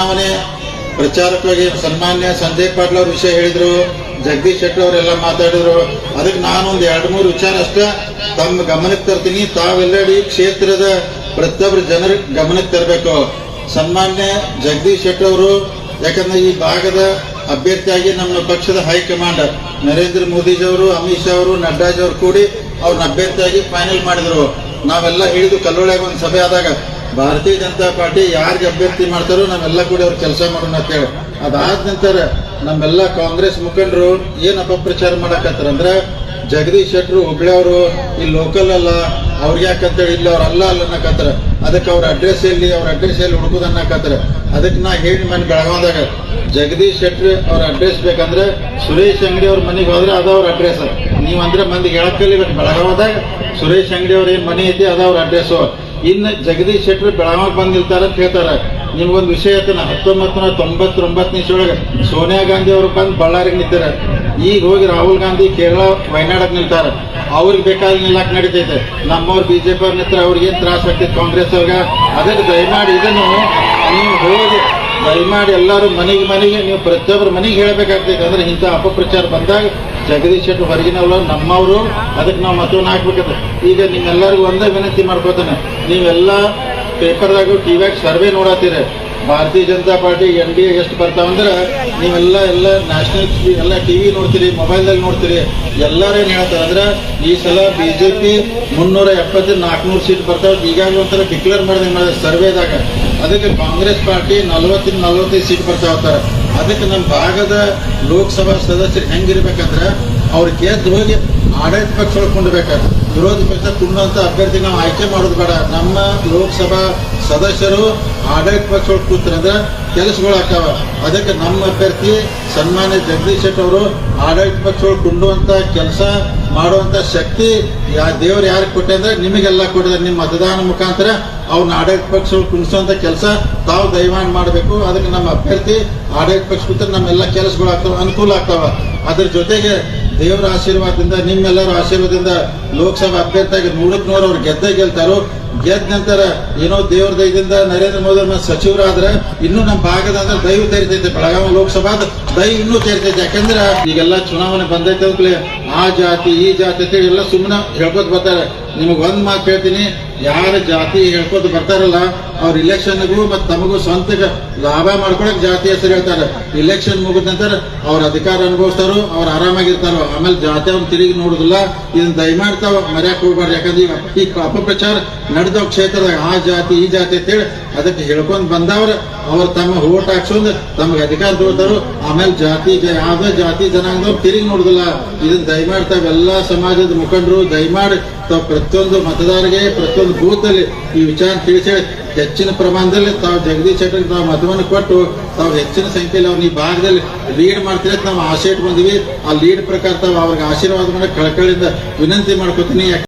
ಚುನಾವಣೆ ಪ್ರಚಾರಕ್ಕಾಗಿ ಸನ್ಮಾನ್ಯ ಸಂಜಯ್ ಪಾಟೀಲ್ ಅವ್ರ ವಿಷಯ ಹೇಳಿದ್ರು, ಜಗದೀಶ್ ಶೆಟ್ಟಿ ಅವರೆಲ್ಲ ಮಾತಾಡಿದ್ರು. ಅದಕ್ಕೆ ನಾನೊಂದು ಎರಡು ಮೂರು ವಿಚಾರ ಅಷ್ಟೇ. ತಮ್ಮ ಗಮನಕ್ಕೆ ತರ್ತೀನಿ. ತಾವೆಲ್ಲಡಿ ಕ್ಷೇತ್ರದ ಪ್ರತಿಯೊಬ್ಬರು ಜನರ ಗಮನಕ್ಕೆ ತರಬೇಕು. ಸನ್ಮಾನ್ಯ ಜಗದೀಶ್ ಶೆಟ್ಟಿ ಅವರು, ಯಾಕಂದ್ರೆ ಈ ಭಾಗದ ಅಭ್ಯರ್ಥಿಯಾಗಿ ನಮ್ಮ ಪಕ್ಷದ ಹೈಕಮಾಂಡ್ ನರೇಂದ್ರ ಮೋದಿಜಿಯವರು ಅಮಿತ್ ಶಾ ಅವರು, ನಡ್ಡಾಜಿ ಅವರು ಕೂಡಿ ಅವ್ರನ್ನ ಅಭ್ಯರ್ಥಿಯಾಗಿ ಫೈನಲ್ ಮಾಡಿದ್ರು. ನಾವೆಲ್ಲ ಹಿಡಿದು ಕಲ್ಲೊಳ್ಯಾಗ ಒಂದು ಸಭೆ ಆದಾಗ ಭಾರತೀಯ ಜನತಾ ಪಾರ್ಟಿ ಯಾರಿಗೆ ಅಭ್ಯರ್ಥಿ ಮಾಡ್ತಾರೋ ನಾವೆಲ್ಲ ಕೂಡಿ ಅವ್ರು ಕೆಲಸ ಮಾಡೋಣ ಅಂತ ಹೇಳಿ. ಅದಾದ ನಂತರ ನಮ್ಮೆಲ್ಲ ಕಾಂಗ್ರೆಸ್ ಮುಖಂಡರು ಏನ್ ಅಪಪ್ರಚಾರ ಮಾಡಕತ್ತಾರ ಅಂದ್ರೆ ಜಗದೀಶ್ ಶೆಟ್ಟರು ಅವರು ಇಲ್ಲಿ ಲೋಕಲ್ ಅಲ್ಲ ಅವ್ರಿಗೆ ಯಾಕಂತೇಳಿ ಇಲ್ಲಿ ಅವ್ರು ಅಲ್ಲ ಅಲ್ಲ ಅನ್ನಕತ್ತಾರ. ಅದಕ್ಕೆ ಅವ್ರ ಅಡ್ರೆಸ್ ಎಲ್ಲಿ, ಅವ್ರ ಅಡ್ರೆಸ್ ಎಲ್ಲಿ ಹುಡುಕುದು ಅನ್ನಕತ್ತಾರ. ಅದಕ್ಕೆ ನಾ ಹೇಳಿ ಮನೆ ಬೆಳಗಾವದಾಗ, ಜಗದೀಶ್ ಶೆಟ್ರ್ ಅವ್ರ ಅಡ್ರೆಸ್ ಬೇಕಂದ್ರೆ ಸುರೇಶ್ ಅಂಗಡಿ ಅವ್ರ ಮನೆಗೆ ಹೋದ್ರೆ ಅದ ಅವ್ರ ಅಡ್ರೆಸ್ ನೀವಂದ್ರೆ ಮಂದಿಗೆ ಹೇಳಕ್ಕಲ್ಲಿ ಬೆಳಗಾವದಾಗ ಸುರೇಶ್ ಅಂಗಡಿ ಅವ್ರ ಏನ್ ಮನೆ ಐತಿ ಅದ ಅವ್ರ ಅಡ್ರೆಸ್ ಇನ್ನು ಜಗದೀಶ್ ಶೆಟ್ಟರ್ ಬೆಳಗಾವಿಗೆ ಬಂದಿರ್ತಾರೆ ಅಂತ ಹೇಳ್ತಾರ. ನಿಮ್ಗೊಂದು ವಿಷಯ ಐತನ ಹತ್ತೊಂಬತ್ತು ನೂರ ತೊಂಬತ್ತೊಂಬತ್ತನೇ ಇಸ್ವಿಯೊಳಗೆ ಸೋನಿಯಾ ಗಾಂಧಿ ಅವರು ಬಂದು ಬಳ್ಳಾರಿಗೆ ನಿಂತಾರ ಈಗ ಹೋಗಿ ರಾಹುಲ್ ಗಾಂಧಿ ಕೇರಳ ವಯನಾಡಕ್ ನಿಲ್ತಾರ ಅವ್ರಿಗೆ ಬೇಕಾದ ನಿಲ್ಲಕ್ ನಡೀತೈತೆ. ನಮ್ಮವ್ರು ಬಿಜೆಪಿ ಅವ್ರ ನಿಂತ್ರ ಅವ್ರಿಗೆ ಏನು ತ್ರಾಸ ಆಗ್ತೈತೆ? ಕಾಂಗ್ರೆಸ್ ಅವ್ರಿಗೆ? ಅದಕ್ಕೆ ದಯಮಾಡಿ ಇದನ್ನು ನೀವು ಹೋಗಿ ದಯಮಾಡಿ ಎಲ್ಲರೂ ಮನೆಗೆ ಮನೆಗೆ, ನೀವು ಪ್ರತಿಯೊಬ್ಬರ ಮನೆಗೆ ಹೇಳಬೇಕಾಗ್ತೈತೆ. ಅಂದ್ರೆ ಇಂಥ ಅಪಪ್ರಚಾರ ಬಂದಾಗ ಜಗದೀಶ್ ಶೆಟ್ಟಿ ಹೊರಗಿನವರು ನಮ್ಮವರು, ಅದಕ್ಕೆ ನಾವು ಮತವನ್ನು ಹಾಕ್ಬೇಕಂತ. ಈಗ ನಿಮ್ಮೆಲ್ಲರಿಗೂ ಒಂದೇ ವಿನಂತಿ ಮಾಡ್ಕೋತಾನೆ. ನೀವೆಲ್ಲ ಪೇಪರ್ದಾಗ ಟಿವಿಯಾಗ survey ನೋಡತ್ತೀರಿ Bharatiya Janata Party, N D A ಎಷ್ಟು ಬರ್ತಾವಂದ್ರೆ ನೀವೆಲ್ಲ ಎಲ್ಲ ನ್ಯಾಷನಲ್ ಎಲ್ಲ ಟಿವಿ ನೋಡ್ತೀರಿ, ಮೊಬೈಲ್ದಾಗ ನೋಡ್ತೀರಿ. ಎಲ್ಲರೇನು ಹೇಳ್ತಾರೆ ಅಂದ್ರೆ ಈ ಸಲ ಬಿ ಜೆ ಪಿ ಮುನ್ನೂರ ಎಪ್ಪತ್ತು ನಾಲ್ಕುನೂರು ಸೀಟ್ ಬರ್ತಾವೆ. ಈಗಾಗಲೇ ಒಂಥರ ಡಿಕ್ಲೇರ್ ಮಾಡಿದಂಗೆ ಮಾಡಿದೆ ಸರ್ವೇದಾಗ. ಅದಕ್ಕೆ ಕಾಂಗ್ರೆಸ್ ಪಾರ್ಟಿ ನಲವತ್ತಿನ ನಲವತ್ತೈದು ಸೀಟ್ ಬರ್ತಾ ಹೋಗ್ತಾರೆ. ಅದಕ್ಕೆ ನಮ್ಮ ಭಾಗದ ಲೋಕಸಭಾ ಸದಸ್ಯರು ಹೆಂಗಿರ್ಬೇಕಂದ್ರೆ ಅವ್ರು ಗೆದ್ದು ಹೋಗಿ ಆಡಳಿತ ಪಕ್ಷ ಕೊಂಡ್ಬೇಕಾದ್ರೆ ವಿರೋಧ ಪಕ್ಷ ಕುಂಡುವಂತ ಅಭ್ಯರ್ಥಿ ನಾವು ಆಯ್ಕೆ ಮಾಡೋದು ಬೇಡ. ನಮ್ಮ ಲೋಕಸಭಾ ಸದಸ್ಯರು ಆಡಳಿತ ಪಕ್ಷ ಕೂತ್ರಂದ್ರೆ ಕೆಲಸಗಳು ಆಗ್ತಾವ. ಅದಕ್ಕೆ ನಮ್ಮ ಅಭ್ಯರ್ಥಿ ಸನ್ಮಾನ್ಯ ಜಗದೀಶ್ ಶೆಟ್ಟಿ ಅವರು ಆಡಳಿತ ಪಕ್ಷಗಳು ಕುಂಡುವಂತ ಕೆಲಸ ಮಾಡುವಂತ ಶಕ್ತಿ ಯಾ ದೇವ್ರು ಯಾರಿಗೆ ಕೊಟ್ಟೆ ಅಂದ್ರೆ ನಿಮಗೆಲ್ಲ ಕೊಟ್ಟಿದ್ದಾರೆ. ನಿಮ್ಮ ಮತದಾನ ಮುಖಾಂತರ ಅವ್ರನ್ನ ಆಡಳಿತ ಪಕ್ಷಗಳು ಕುಣಿಸುವಂತ ಕೆಲಸ ತಾವು ದೈವಾನ ಮಾಡಬೇಕು. ಅದಕ್ಕೆ ನಮ್ಮ ಅಭ್ಯರ್ಥಿ ಆಡಳಿತ ಪಕ್ಷ ಕೂತ್ರೆ ನಮ್ಮೆಲ್ಲ ಕೆಲಸಗಳು ಆಗ್ತಾವ, ಅನುಕೂಲ ಆಗ್ತಾವ. ಅದ್ರ ಜೊತೆಗೆ ದೇವರ ಆಶೀರ್ವಾದದಿಂದ, ನಿಮ್ಮೆಲ್ಲರ ಆಶೀರ್ವಾದದಿಂದ ಲೋಕಸಭಾ ಅಭ್ಯರ್ಥಿಯಾಗಿ ನೂರಕ್ಕೆ ನೂರು ಅವ್ರು ಗೆದ್ದೇ ಗೆಲ್ತಾರು. ಗೆದ್ದ ನಂತರ ಏನೋ ದೇವ್ರ ದಯದಿಂದ ನರೇಂದ್ರ ಮೋದಿ ಸಚಿವರಾದ್ರೆ ಇನ್ನೂ ನಮ್ಮ ಭಾಗದ ಅಂದ್ರೆ ದೈವ ತೆರಿತೈತೆ. ಬೆಳಗಾವಿ ಲೋಕಸಭಾದ ದೈ ಇನ್ನೂ ತೆರಿತೈತೆ. ಯಾಕಂದ್ರೆ ಈಗೆಲ್ಲ ಚುನಾವಣೆ ಬಂದೈತೆ ಆ ಜಾತಿ, ಈ ಜಾತಿ ಅಂತೇಳಿ ಎಲ್ಲ ಸುಮ್ಮನೆ ಹೇಳ್ಕೊತ ಬರ್ತಾರೆ. ನಿಮಗೆ ಒಂದ್ ಮಾತು ಹೇಳ್ತೀನಿ. ಯಾರ ಜಾತಿ ಹೇಳ್ಕೊತ ಬರ್ತಾರಲ್ಲ ಅವ್ರ ಇಲೆಕ್ಷನ್ಗೂ ಮತ್ತು ತಮಗೂ ಸ್ವಂತ ಲಾಭ ಮಾಡ್ಕೊಳಕ್ ಜಾತಿ ಹೆಸರು ಹೇಳ್ತಾರೆ. ಇಲೆಕ್ಷನ್ ಮುಗಿದ ನಂತರ ಅವ್ರ ಅಧಿಕಾರ ಅನುಭವಿಸ್ತಾರೋ, ಅವ್ರು ಆರಾಮಾಗಿರ್ತಾರೋ, ಆಮೇಲೆ ಜಾತಿ ಅವ್ರು ತಿರುಗಿ ನೋಡುದಿಲ್ಲ. ಇದನ್ನ ದಯಮಾಡ್ತಾವ ಮರ್ಯಾಕ್ ಹೋಗ್ಬಾರ್ದು. ಯಾಕಂದ್ರೆ ಈ ಅಪಪ್ರಚಾರ ನಡೆದವ ಕ್ಷೇತ್ರದಾಗ ಆ ಜಾತಿ, ಈ ಜಾತಿ ಅಂತೇಳಿ ಅದಕ್ಕೆ ಹೇಳ್ಕೊಂಡ್ ಬಂದವ್ರ, ಅವ್ರು ತಮ್ಮ ಓಟ್ ಹಾಕ್ಸೊಂದು ತಮಗೆ ಅಧಿಕಾರ ತಗೋತಾರೋ ಆಮೇಲೆ ಜಾತಿ ಯಾವ್ದೇ ಜಾತಿ ಜನಾಂಗದವ್ರು ತಿರುಗಿ ನೋಡುದಿಲ್ಲ. ಇದನ್ನ ದಯಮಾಡಿ ಎಲ್ಲಾ ಸಮಾಜದ ಮುಖಂಡರು ದಯಮಾಡಿ ತಾವು ಪ್ರತಿಯೊಂದು ಮತದಾರರಿಗೆ ಪ್ರತಿಯೊಂದು ಬೂತ್ ಅಲ್ಲಿ ಈ ವಿಚಾರ ತಿಳಿಸಿ ಹೆಚ್ಚಿನ ಪ್ರಮಾಣದಲ್ಲಿ ತಾವು ಜಗದೀಶ್ ಶೆಟ್ಟರ್ ತಾವು ಮತವನ್ನು ಕೊಟ್ಟು ತಾವು ಹೆಚ್ಚಿನ ಸಂಖ್ಯೆಯಲ್ಲಿ ಅವ್ರನ್ನ ಈ ಭಾಗದಲ್ಲಿ ಲೀಡ್ ಮಾಡ್ತೀರ ನಾವು ಆಶೆ ಇಟ್ಕೊಂಡಿವಿ ಆ ಲೀಡ್ ಪ್ರಕಾರ ತಾವು ಅವ್ರಿಗೆ ಆಶೀರ್ವಾದ ಮಾಡಿ ಕಳಕಳಿಯಿಂದ ವಿನಂತಿ ಮಾಡ್ಕೊತೀನಿ.